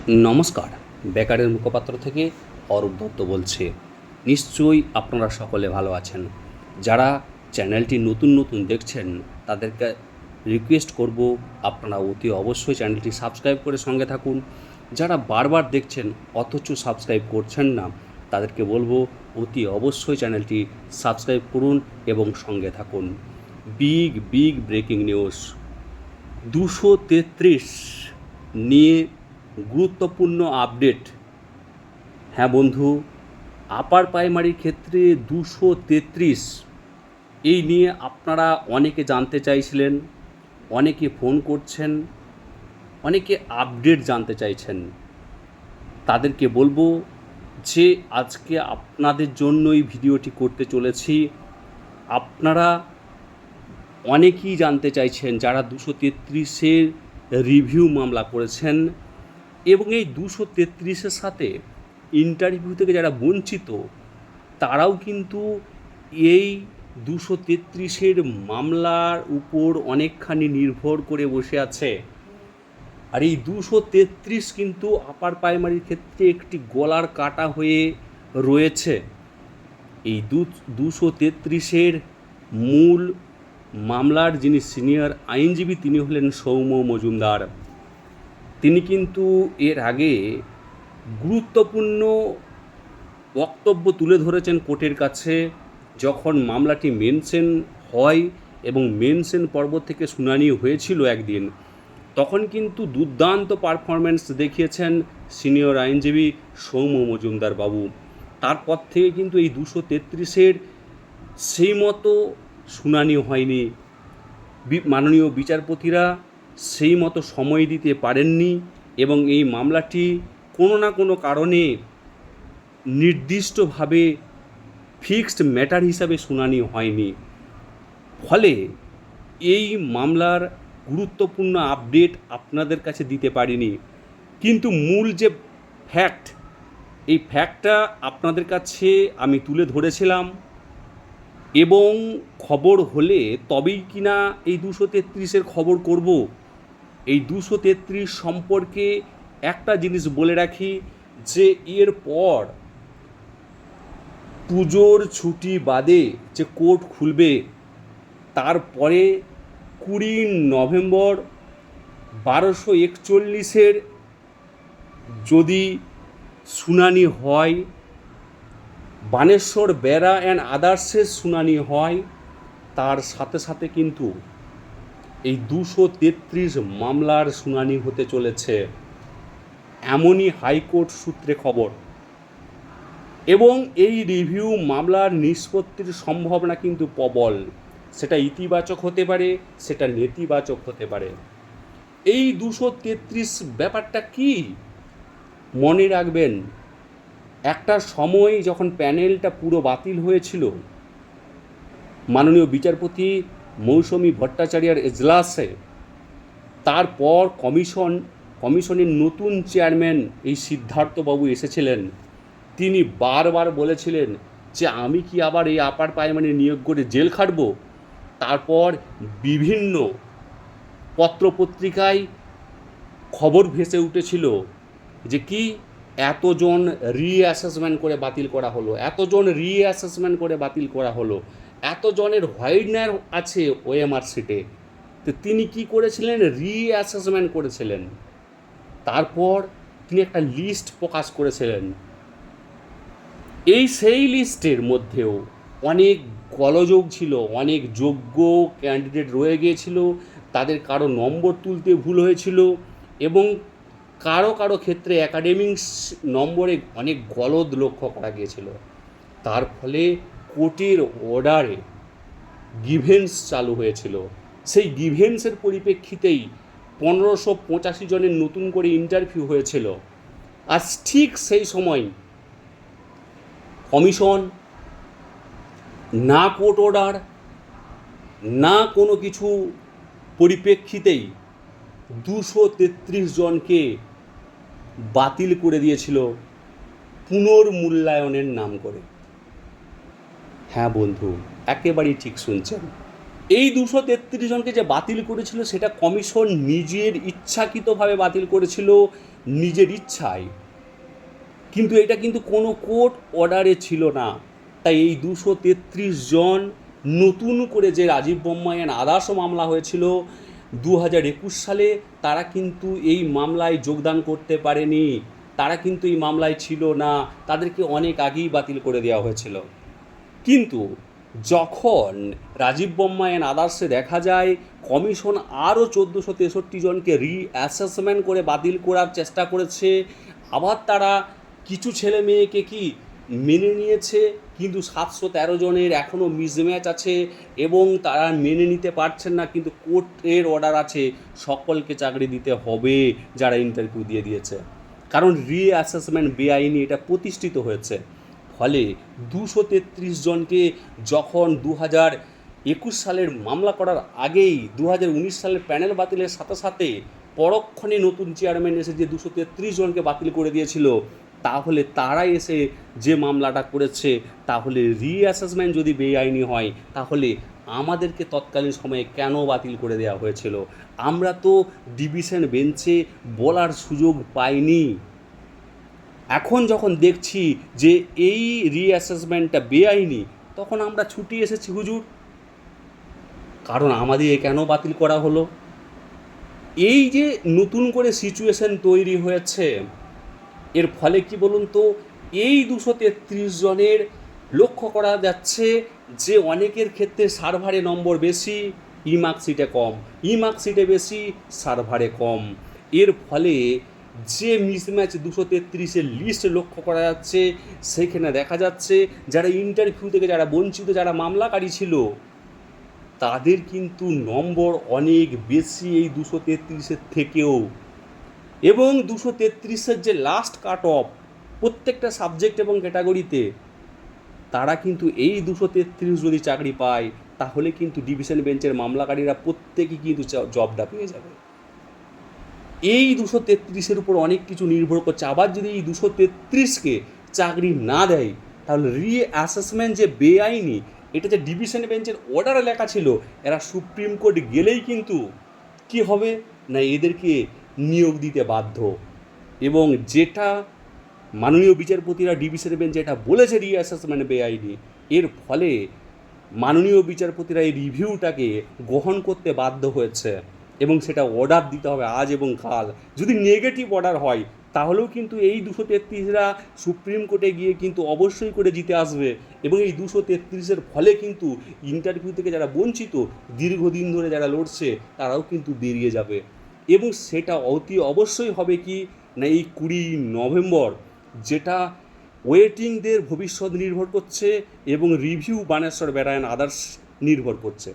নমস্কার। বেকারের মুখপাত্র থেকে অরূপ দত্ত বলছে। নিশ্চয়ই আপনারা সকলে ভালো আছেন। যারা চ্যানেলটি নতুন নতুন দেখছেন, তাদেরকে রিকোয়েস্ট করব আপনারা অতি অবশ্যই চ্যানেলটি সাবস্ক্রাইব করে সঙ্গে থাকুন। যারা বারবার দেখছেন, অথচ সাবস্ক্রাইব করছেন না, তাদেরকে বলব অতি অবশ্যই চ্যানেলটি সাবস্ক্রাইব করুন এবং সঙ্গে থাকুন। বিগ বিগ ব্রেকিং নিউজ দুশো তেত্রিশ নিয়ে গুরুত্বপূর্ণ আপডেট। হ্যাঁ বন্ধু, আপার প্রাইমারির ক্ষেত্রে দুশো তেত্রিশ। এই নিয়ে আপনারা অনেকে জানতে চাইছিলেন, অনেকে ফোন করছেন, অনেকে আপডেট জানতে চাইছেন। তাদেরকে বলব যে আজকে আপনাদের জন্য এই ভিডিওটি করতে চলেছি। আপনারা অনেকেই জানতে চাইছেন যারা দুশো তেত্রিশের রিভিউ মামলা করেছেন এবং এই দুশো তেত্রিশের সাথে ইন্টারভিউ থেকে যারা বঞ্চিত, তারাও কিন্তু এই দুশো তেত্রিশের মামলার উপর অনেকখানি নির্ভর করে বসে আছে। আর এই দুশো তেত্রিশ কিন্তু আপার প্রাইমারির ক্ষেত্রে একটি গলার কাটা হয়ে রয়েছে। এই দু, দুশো তেত্রিশের মূল মামলার যিনি সিনিয়র আইনজীবী, তিনি হলেন সৌম্য মজুমদার। তিনি কিন্তু এর আগে গুরুত্বপূর্ণ বক্তব্য তুলে ধরেছেন কোর্টের কাছে যখন মামলাটি মেনশন হয় এবং মেনশন পর্ব থেকে শুনানি হয়েছিল একদিন, তখন কিন্তু দুর্দান্ত পারফরমেন্স দেখিয়েছেন সিনিয়র আইনজীবী সৌম্য মজুমদার বাবু। তারপর থেকে কিন্তু এই দুশো তেত্রিশের সেই মতো শুনানি হয়নি। মাননীয় বিচারপতিরা সেই মতো সময় দিতে পারেননি এবং এই মামলাটি কোনো না কোনো কারণে নির্দিষ্টভাবে ফিক্সড ম্যাটার হিসাবে শুনানি হয়নি। ফলে এই মামলার গুরুত্বপূর্ণ আপডেট আপনাদের কাছে দিতে পারিনি। কিন্তু মূল যে ফ্যাক্ট, এই ফ্যাক্টটা আপনাদের কাছে আমি তুলে ধরেছিলাম এবং খবর হলে তবেই কিনা এই দুশো তেত্রিশের খবর করব। এই দুশো তেত্রিশ সম্পর্কে একটা জিনিস বলে রাখি যে এর পর পুজোর ছুটি বাদে যে কোর্ট খুলবে তারপরে কুড়ি নভেম্বর বারোশো একচল্লিশের যদি শুনানি হয়, বানেশ্বর বেড়া অ্যান্ড আদার্সের শুনানি হয়, তার সাথে সাথে কিন্তু এই দুশো তেত্রিশ মামলার শুনানি হতে চলেছে। এমনই হাইকোর্ট সূত্রে খবর। এবং এই রিভিউ মামলার নিষ্পত্তির সম্ভাবনা কিন্তু প্রবল। সেটা ইতিবাচক হতে পারে, সেটা নেতিবাচক হতে পারে। এই দুশো তেত্রিশ ব্যাপারটা কি? মনে রাখবেন, একটা সময় যখন প্যানেলটা পুরো বাতিল হয়েছিল, মাননীয় বিচারপতি মৌসুমী ভট্টাচার্যের এজলাসে তারপর কমিশন, কমিশনের নতুন চেয়ারম্যান এই সিদ্ধার্থবাবু এসেছিলেন। তিনি বারবার বলেছিলেন যে, আমি কি আবার এই আপার প্রাইমারি নিয়োগ করে জেল খাটব? তারপর বিভিন্ন পত্রপত্রিকায় খবর ভেসে উঠেছিল যে, কি এতজন রিঅ্যাসেসমেন্ট করে বাতিল করা হলো, এতজন রিঅ্যাসেসমেন্ট করে বাতিল করা হলো এতজনের হোয়াইটনার আছে ওএমআর সিটে। তো তিনি কি করেছিলেন? রিঅ্যাসেসমেন্ট করেছিলেন। তারপর তিনি একটা লিস্ট প্রকাশ করেছিলেন। এই সেই লিস্টের মধ্যেও অনেক গলযোগ ছিল, অনেক যোগ্য ক্যান্ডিডেট রয়ে গিয়েছিল, তাদের কারও নম্বর তুলতে ভুল হয়েছিল এবং কারও কারও ক্ষেত্রে অ্যাকাডেমিক্স নম্বরে অনেক গলদ লক্ষ্য করা গিয়েছিল। তার ফলে কোর্টের অর্ডারে গিভেন্স চালু হয়েছিল। সেই গিভেন্সের পরিপ্রেক্ষিতেই পনেরোশো পঁচাশি জনের নতুন করে ইন্টারভিউ হয়েছিল। আর ঠিক সেই সময় কমিশন, না কোর্ট অর্ডার, না কোনো কিছু পরিপ্রেক্ষিতেই দুশো তেত্রিশ জনকে বাতিল করে দিয়েছিল পুনর্মূল্যায়নের নাম করে। হ্যাঁ বন্ধু, একেবারেই ঠিক শুনছেন। এই দুশো তেত্রিশ জনকে যে বাতিল করেছিল, সেটা কমিশন নিজের ইচ্ছাকৃতভাবে বাতিল করেছিল নিজের ইচ্ছায়। কিন্তু এটা কিন্তু কোনো কোর্ট অর্ডারে ছিল না। তাই এই দুশো তেত্রিশ জন নতুন করে যে রাজীব বোম্মাইয়ান আদার্স মামলা হয়েছিল দু হাজার একুশ সালে, তারা কিন্তু এই মামলায় যোগদান করতে পারেনি। তারা কিন্তু এই মামলায় ছিল না। তাদেরকে অনেক আগেই বাতিল করে দেওয়া হয়েছিল। কিন্তু যখন রাজীব বোম্মাইয়ান আদার্সে দেখা যায়, কমিশন আরও চোদ্দোশো তেষট্টি জনকে রিঅ্যাসেসমেন্ট করে বাতিল করার চেষ্টা করেছে। আবার তারা কিছু ছেলে মেয়েকে কি মেনে নিয়েছে, কিন্তু সাতশো তেরো জনের এখনও মিসম্যাচ আছে এবং তারা মেনে নিতে পারছেন না, কিন্তু কোর্টের অর্ডার আছে, সকলকে চাকরি দিতে হবে যারা ইন্টারভিউ দিয়ে দিয়েছে। কারণ রিঅ্যাসেসমেন্ট বেআইনি এটা প্রতিষ্ঠিত হয়েছে। ফলে দুশো তেত্রিশ জনকে যখন দু হাজার একুশ সালের মামলা করার আগেই দু হাজার উনিশ সালের প্যানেল বাতিলের সাথে সাথে পরক্ষণে নতুন চেয়ারম্যান এসে যে দুশো তেত্রিশ জনকে বাতিল করে দিয়েছিল, তাহলে তারা এসে যে মামলাটা করেছে, তাহলে রিঅ্যাসেসমেন্ট যদি বেআইনি হয়, তাহলে আমাদেরকে তৎকালীন সময়ে কেন বাতিল করে দেওয়া হয়েছিল? আমরা তো ডিভিশন বেঞ্চে বলার সুযোগ পাইনি। এখন যখন দেখছি যে এই রিঅ্যাসেসমেন্টটা বেআইনি, তখন আমরা ছুটি এসেছি, হুজুর। কারণ আমাদের কেন বাতিল করা হলো? এই যে নতুন করে সিচুয়েশন তৈরি হয়েছে, এর ফলে কি বলুন তো, এই দুশো তেত্রিশ জনের লক্ষ্য করা যাচ্ছে যে অনেকের ক্ষেত্রে সার্ভারে নম্বর বেশি ই মার্কশিটে কম। ই মার্কশিটে বেশি, সার্ভারে কম। এর ফলে যে মিসম্যাচ দুশো তেত্রিশের লিস্ট লক্ষ্য করা যাচ্ছে, সেখানে দেখা যাচ্ছে যারা ইন্টারভিউ থেকে যারা বঞ্চিত, যারা মামলাকারী ছিল, তাদের কিন্তু নম্বর অনেক বেশি এই দুশো তেত্রিশের থেকেও। এবং দুশো তেত্রিশের যে লাস্ট কাট অফ প্রত্যেকটা সাবজেক্ট এবং ক্যাটাগরিতে তারা কিন্তু এই দুশো তেত্রিশ যদি চাকরি পায়, তাহলে কিন্তু ডিভিশন বেঞ্চের মামলাকারীরা প্রত্যেকেই কিন্তু জবটা পেয়ে যাবে। এই দুশো তেত্রিশের উপর অনেক কিছু নির্ভর করছে। আবার যদি এই দুশো তেত্রিশকে চাকরি না দেয়, তাহলে রি অ্যাসেসমেন্ট যে বেআইনি, এটা যে ডিভিশন বেঞ্চের অর্ডারে লেখা ছিল, এরা সুপ্রিম কোর্ট গেলেই কিন্তু কি হবে? না এদেরকে নিয়োগ দিতে বাধ্য। এবং যেটা মাননীয় বিচারপতিরা ডিভিশন বেঞ্চ যেটা বলেছে রিঅ্যাসেসমেন্ট বেআইনি, এর ফলে মাননীয় বিচারপতিরা এই রিভিউটাকে গ্রহণ করতে বাধ্য হয়েছে। এবং সেটা অর্ডার দিতে হবে আজ এবং কাল। যদি নেগেটিভ অর্ডার হয়, তাহলেও কিন্তু এই দুশো তেত্রিশরা সুপ্রিম কোর্টে গিয়ে কিন্তু অবশ্যই করে জিতে আসবে এবং এই দুশো তেত্রিশের ফলে কিন্তু ইন্টারভিউ থেকে যারা বঞ্চিত, দীর্ঘদিন ধরে যারা লড়ছে, তারাও কিন্তু বেরিয়ে যাবে। এবং সেটা অতি অবশ্যই হবে কি না এই কুড়ি নভেম্বর, যেটা ওয়েটিংদের ভবিষ্যৎ নির্ভর করছে এবং রিভিউ বানেশ্বর বেড়ায়ন আদার্স নির্ভর করছে।